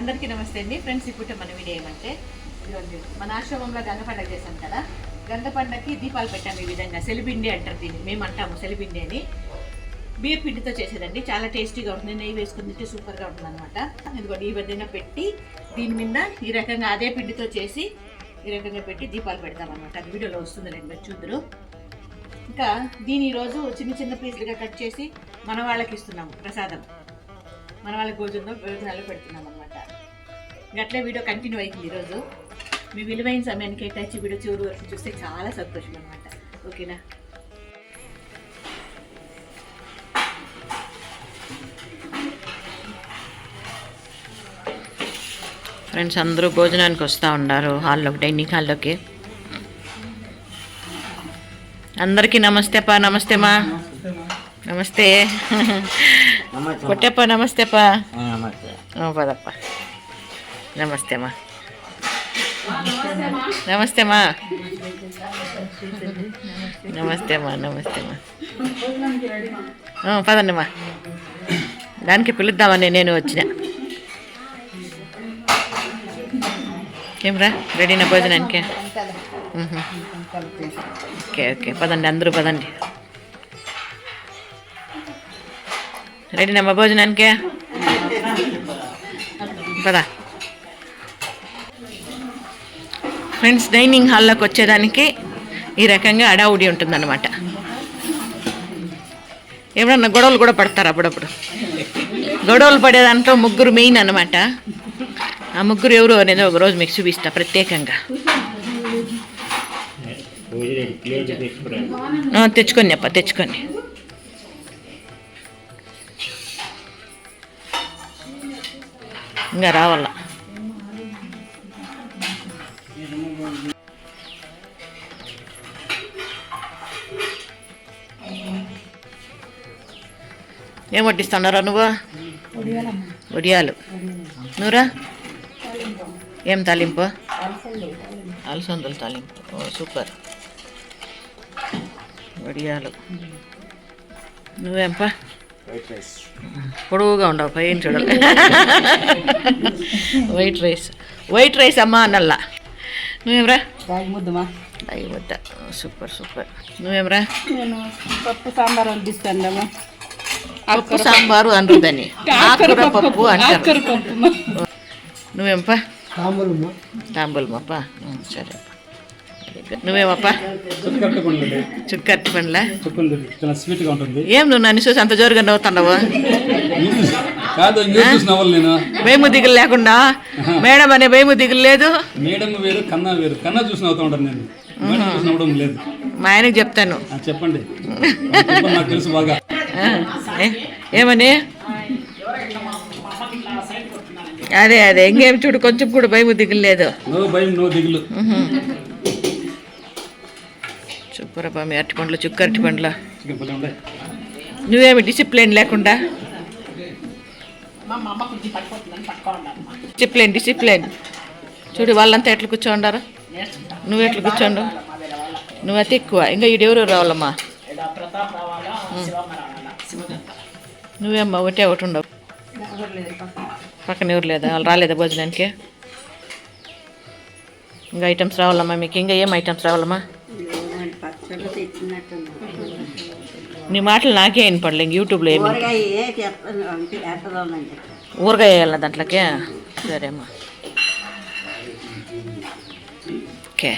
అందరికీ నమస్తే అండి. ఫ్రెండ్స్ ఇప్పుడు మన వీడియో ఏమంటే ఇదిగోండి, మన ఆశ్రమంలో గంగ పండగ చేశాం కదా. గంగ పండగకి దీపాలు పెట్టాము ఈ విధంగా. సెలిబిండి అంటారు దీన్ని మేము అంటాము సెలిబిండి అని. బియ్య పిండితో చేసేదండి. చాలా టేస్టీగా ఉంటుంది. నెయ్యి వేసుకుని తింటే సూపర్గా ఉంటుంది అనమాట ఇదిగోండి ఈ విధంగా పెట్టి దీని మీద ఈ రకంగా అదే పిండితో చేసి ఈ రకంగా పెట్టి దీపాలు పెడతాం అనమాట అది వీడియోలో వస్తుంది రెండు చూద్దరు. ఇంకా దీని ఈరోజు చిన్న చిన్న పీసులుగా కట్ చేసి మన వాళ్ళకి ఇస్తున్నాము ప్రసాదం. మన వాళ్ళకి భోజనంలో భోజనాలు పెడుతున్నాం అట్లే వీడియో కంటిన్యూ అవుతుంది ఈరోజు. మీ విలువైన సమయానికి కేటాయించి వీడియో చివరి వరకు చూస్తే చాలా సంతోషం అనమాట ఓకేనా? ఫ్రెండ్స్ అందరూ భోజనానికి వస్తూ ఉన్నారు. హాల్లోకి డైనింగ్ హాల్లోకి. అందరికీ నమస్తే పా నమస్తే మా నమస్తే. కొట్టేప్ప నమస్తే పా పదప్ప. నమస్తే మా నమస్తే మా నమస్తే మా నమస్తే మా పదండి మా దానికి పిలుద్దామని నేను వచ్చిన. ఏమ్రా? రెడీనా భోజనానికి? Okay okay. పదండి అందరూ పదండి. రెడీనమ్మా భోజనానికి? పదా. ఫ్రెండ్స్ డైనింగ్ హాల్లోకి వచ్చేదానికి ఈ రకంగా అడావుడి ఉంటుందన్నమాట. ఎవరన్నా గొడవలు కూడా పడతారు అప్పుడప్పుడు? గొడవలు పడే దాంట్లో ముగ్గురు మెయిన్ అనమాట ఆ ముగ్గురు ఎవరు అనేది ఒక రోజు మీకు చూపిస్తా ప్రత్యేకంగా. తెచ్చుకొని తెచ్చుకోండి అప్ప తెచ్చుకోండి. ఇంకా రావాల? ఏం వడ్డిస్తున్నారా నువ్వు? వడియాలు. నువ్వురా ఏం తాలింపు? అలసందల తాలింపు. ఓ సూపర్. వడియాలు. నువ్వేంపా? పొడవుగా ఉండవు పైన చూడాలి వైట్ రైస్ వైట్ రైస్ అమ్మా అన్నల్లా. నువ్వేమ్రా ముద్దమా అయ్యి వద్ద సూపర్ సూపర్. నువ్వేమ్రా నేను పప్పు సాంబార్ వండిస్తాను పప్పు. సాంబారు అనరుదని. ఆకుర పప్పు అంటారు. నువ్వేంపా? తాంబూలమప్ప? సరే నువ్వేమప్పా? చుక్కట్టి పండ్లా చెప్పింది చాలా స్వీట్గా ఉంటుంది. ఏం నువ్వు నన్ను చూసి అంత జోరుగా నవ్వుతున్నావు? భయము దిగులు లేకుండా? మేడం అనే భయము దిగులు లేదు? మేడం వేరు కన్నా వేరు. కన్నా చూసిన అవుతా ఉంటాను నేను. మేడం చూసిన అవడం లేదు. మా ఆయనకి చెప్తాను. చెప్పండి నాకు తెలుసు బాగా. ఏమని? అదే అదే. ఇంకేం చూడు కొంచెం కూడా భయం నో దిగులు. సూపర్ అబ్బా మీ అరటి పండ్లు చుక్క అరటి పండ్లు నువ్వేమి డిసిప్లిన్ లేకుండా? Discipline discipline. చూడు వాళ్ళంతా ఎట్లా కూర్చో ఉండారు నువ్వు ఎట్లా కూర్చోండు? నువ్వు అతి ఎక్కువ. ఇంకా ఈడెవరు రావాలమ్మా? నువ్వేమ్మా ఒకటే ఒకటి ఉండవు. పక్కన ఎవరు లేదా? వాళ్ళు రాలేదా భోజనానికి? ఇంకా ఐటమ్స్ రావాలమ్మా మీకు? ఇంకా ఏం ఐటమ్స్ రావాలమ్మా? నీ మాటలు నాకే వినపడలే ఇంక యూట్యూబ్లో ఏమి ఊరగాయ వేయాలా దాంట్లోకి? సరేమ్మా ఓకే.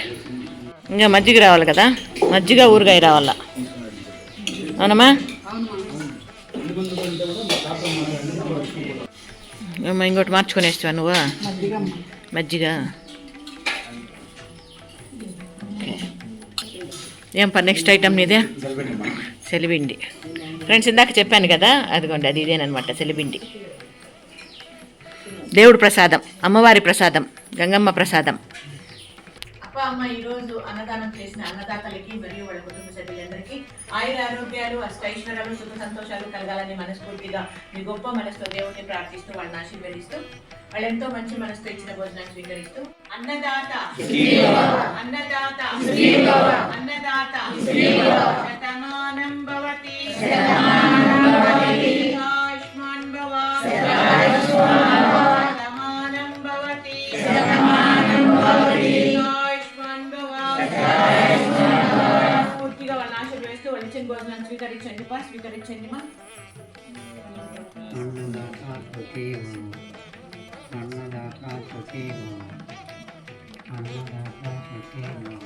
ఇంకా మజ్జిగ రావాలి కదా? మజ్జిగ ఊరగాయ రావాలా? అవునమ్మా? ఏమ్మా ఇంకోటి మార్చుకొని వేస్తావా నువ్వు? మజ్జిగ. ఏం పా నెక్స్ట్ ఐటమ్ నీదే? సెలిబిండి ఫ్రెండ్స్ ఇందాక చెప్పాను కదా అదిగోండి అది ఇదేనమాట సెలిబిండి దేవుడు ప్రసాదం అమ్మవారి ప్రసాదం గంగమ్మ ప్రసాదం. అప్ప అమ్మ ఈరోజు అన్నదానం చేసిన అన్నదాతలకి మరియు వాళ్ళ కుటుంబ సభ్యులందరికీ ఆయుర ఆరోగ్యాలు అష్టైశ్వర్యాలు సుఖ సంతోషాలు కలగాలని మనస్ఫూర్తిగా మీ గొప్ప మనసుతో దేవుడిని ప్రార్థిస్తూ వాళ్ళని ఆశీర్వదిస్తూ వాళ్ళు ఎంతో మంచి మనసుతో ఇచ్చిన భోజనాన్ని స్వీకరిస్తూ అన్నదాత అన్నదాత అన్నదాత స్వీకరించండి పా స్వీకరించండి మా అన్నదాత సుఖీభవ అన్నదాత సుఖీభవ అన్నదాత సుఖీభవ